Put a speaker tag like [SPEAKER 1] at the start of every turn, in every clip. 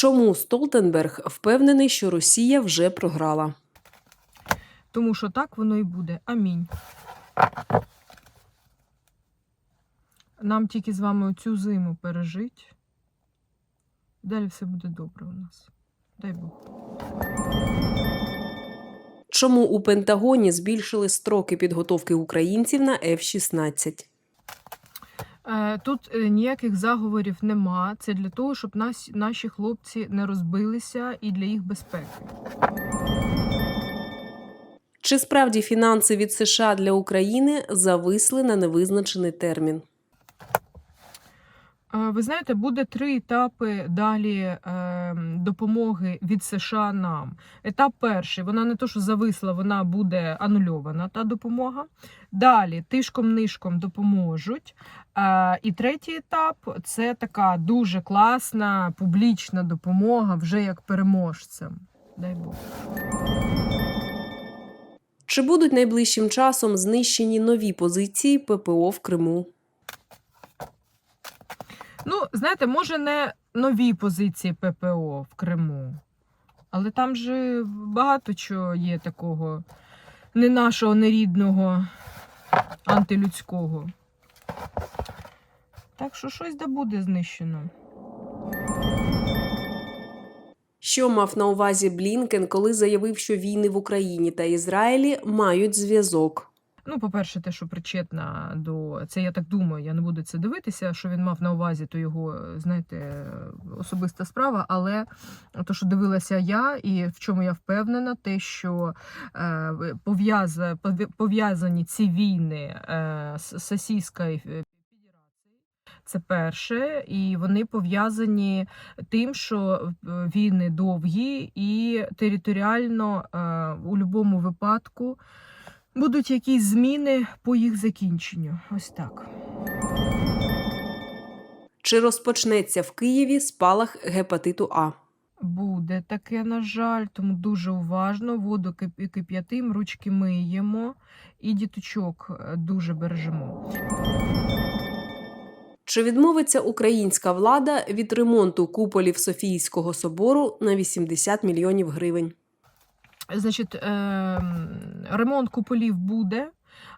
[SPEAKER 1] Чому Столтенберг впевнений, що Росія вже програла?
[SPEAKER 2] Тому що так воно і буде. Амінь. Нам тільки з вами цю зиму пережить. Далі все буде добре у нас. Дай Бог.
[SPEAKER 1] Чому у Пентагоні збільшили строки підготовки українців на F-16?
[SPEAKER 2] Е, Тут е, ніяких заговорів нема. Це для того, щоб наші хлопці не розбилися і для їх безпеки.
[SPEAKER 1] Чи справді фінанси від США для України зависли на невизначений термін?
[SPEAKER 2] Е, Ви знаєте, буде три етапи далі е, допомоги від США нам. Етап перший, вона не то, що зависла, вона буде анульована та допомога. Далі тишком-нишком допоможуть. Е, і третій етап це така дуже класна публічна допомога вже як переможцям. Дай Бог.
[SPEAKER 1] Чи будуть найближчим часом знищені нові позиції ППО в Криму?
[SPEAKER 2] Ну, знаєте, може, не нові позиції ППО в Криму, але там же багато чого є такого не нашого, не рідного, антилюдського. Так що щось да буде знищено.
[SPEAKER 1] Що мав на увазі Блінкен, коли заявив, що війни в Україні та Ізраїлі мають зв'язок?
[SPEAKER 2] Ну, по-перше, те, що причетна до це, я так думаю, я не буду це дивитися, що він мав на увазі, то його, знаєте, особиста справа. Але то, що дивилася я, і в чому я впевнена, те, що е, пов'яза- пов'язані ці війни е, з Федерацією. Це перше, і вони пов'язані тим, що е, війни довгі і територіально у будь-якому випадку будуть якісь зміни по їх закінченню. Ось так.
[SPEAKER 1] Чи розпочнеться в Києві спалах гепатиту А?
[SPEAKER 2] Буде таке, на жаль, тому дуже уважно. Воду кип- кип'ятим, ручки миємо і діточок е, дуже бережемо.
[SPEAKER 1] Чи відмовиться українська влада від ремонту куполів Софійського собору на 80 мільйонів гривень?
[SPEAKER 2] Значить, ем, ремонт куполів буде,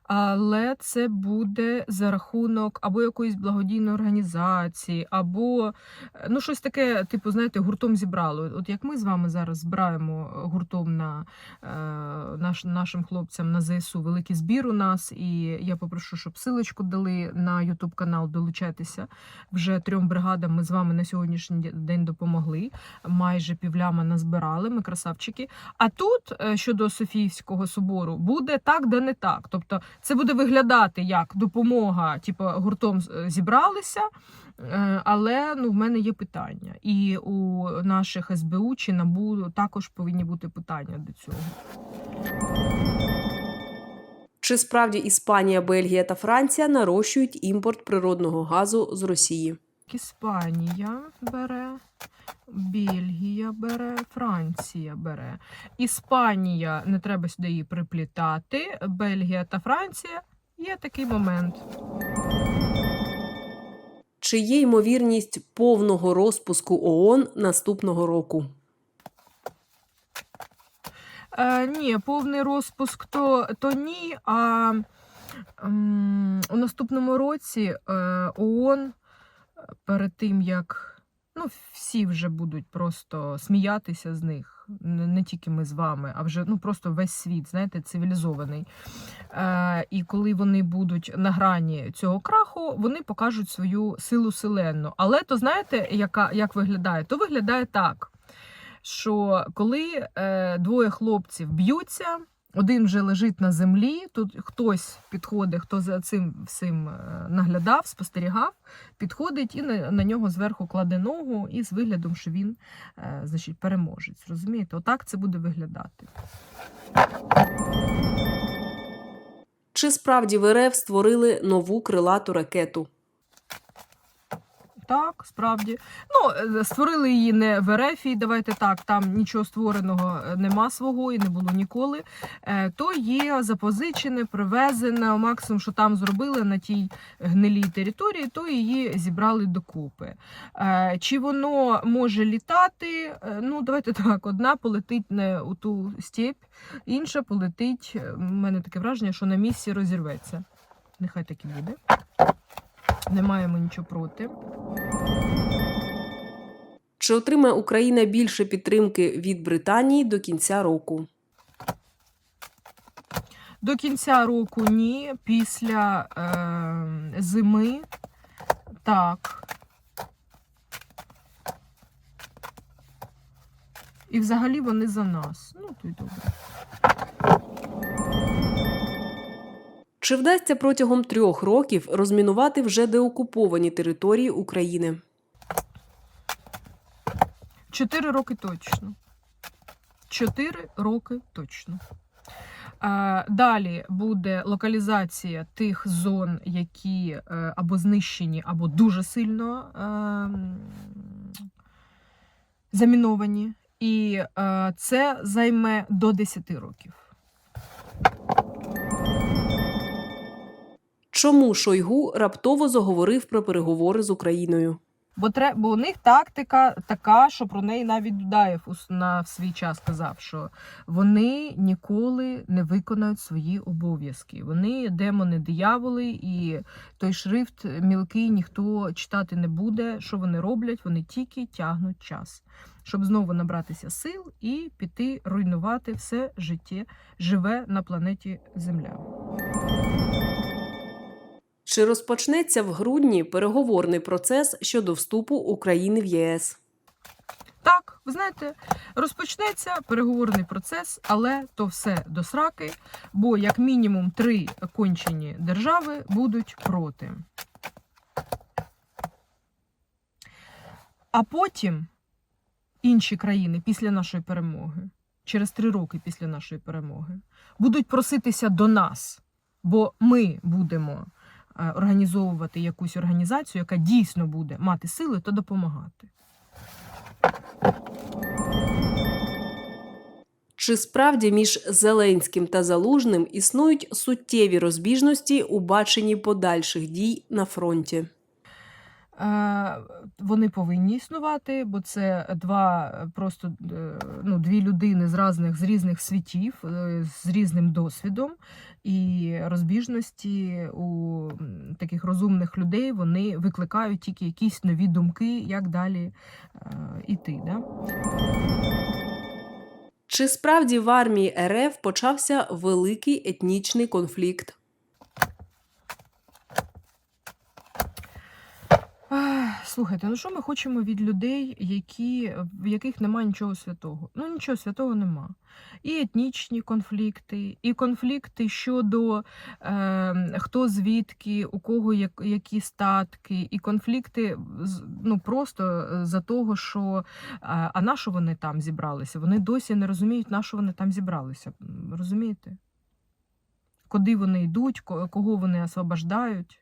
[SPEAKER 2] але це буде за рахунок або якоїсь благодійної організації, або е, ну щось таке, типу, знаєте, гуртом зібрали. От як ми з вами зараз збираємо гуртом на е, наш, нашим хлопцям на ЗСУ великий збір у нас, і я попрошу, щоб силочку дали на Ютуб канал. Долучайтеся вже трьом бригадам. Ми з вами на сьогоднішній день допомогли. Майже півляма назбирали. Ми красавчики. А тут е, щодо Софіївського собору буде так, да не так. Тобто це буде виглядати як допомога, типу гуртом е, зібралися. е, Але ну, в мене є питання. І у наших СБУ чи НАБУ також повинні бути питання до цього.
[SPEAKER 1] Чи справді Іспанія, Бельгія та Франція нарощують імпорт природного газу з Росії?
[SPEAKER 2] Іспанія бере, Бельгія бере, Франція бере. Іспанія не треба сюди її приплітати. Бельгія та Франція є такий момент.
[SPEAKER 1] Чи є ймовірність повного розпуску ООН наступного року?
[SPEAKER 2] Е, ні, повний розпуск то, то ні. А ем, у наступному році е, ООН перед тим як ну, всі вже будуть просто сміятися з них, не, тільки ми з вами, а вже ну, просто весь світ, знаєте, цивілізований. Е, і коли вони будуть на грані цього краху, вони покажуть свою силу селенну. Але то знаєте, яка, як виглядає? То виглядає так що коли е, двоє хлопців б'ються, один вже лежить на землі, тут хтось підходить, хто за цим всім е, наглядав, спостерігав, підходить і на, на нього зверху кладе ногу і з виглядом, що він е, значить, переможець. Розумієте? Отак це буде виглядати.
[SPEAKER 1] Чи справді в створили нову крилату ракету?
[SPEAKER 2] Так, справді. Ну, е, створили її не в Ерефі, давайте так, там нічого створеного е, нема свого і не було ніколи. Е, То є запозичене, привезене, максимум, що там зробили на тій гнилій території, то її зібрали докупи. Чи воно може літати? Ну, давайте так, одна полетить не у ту степь, інша полетить, у мене таке враження, що на місці розірветься. Нехай так і буде. Не маємо нічого проти.
[SPEAKER 1] Чи отримає Україна більше підтримки від Британії до кінця року?
[SPEAKER 2] До кінця року ні. Після е, зими так. І взагалі вони за нас. Ну, то й добре.
[SPEAKER 1] Чи вдасться протягом трьох років розмінувати вже деокуповані території України?
[SPEAKER 2] Чотири роки точно. Чотири роки точно. Е, Далі буде локалізація тих зон, які е, або знищені, або дуже сильно е, заміновані. І е, це займе до 10 років.
[SPEAKER 1] Чому Шойгу раптово заговорив про переговори з Україною?
[SPEAKER 2] Бо тре, бо у них тактика така, що про неї навіть Дудаєв на свій час казав, що вони ніколи не виконають свої обов'язки. Вони демони, дияволи, і той шрифт мілкий ніхто читати не буде. Що вони роблять? Вони тільки тягнуть час, щоб знову набратися сил і піти руйнувати все життя живе на планеті Земля.
[SPEAKER 1] Чи розпочнеться в грудні переговорний процес щодо вступу України в ЄС?
[SPEAKER 2] Так, ви знаєте, розпочнеться переговорний процес, але то все до сраки, бо як мінімум три кончені держави будуть проти. А потім інші країни після нашої перемоги, через три роки після нашої перемоги, будуть проситися до нас, бо ми будемо організовувати якусь організацію, яка дійсно буде мати сили та допомагати.
[SPEAKER 1] Чи справді між Зеленським та Залужним існують суттєві розбіжності у баченні подальших дій на фронті?
[SPEAKER 2] Е, Вони повинні існувати, бо це два е, просто е, ну, дві людини з різних, з різних світів, з різним досвідом. І розбіжності у таких розумних людей вони викликають тільки якісь нові думки, як далі іти. Да?
[SPEAKER 1] Чи справді в армії РФ почався великий етнічний конфлікт?
[SPEAKER 2] Слухайте, ну що ми хочемо від людей, які, в яких немає нічого святого? Ну нічого святого нема. І етнічні конфлікти, і конфлікти щодо е, хто звідки, у кого як, які статки, і конфлікти ну, просто е, за того, що е, а на що вони там зібралися? Вони досі не розуміють, на що вони там зібралися. Розумієте? Куди вони йдуть, кого вони освобождають.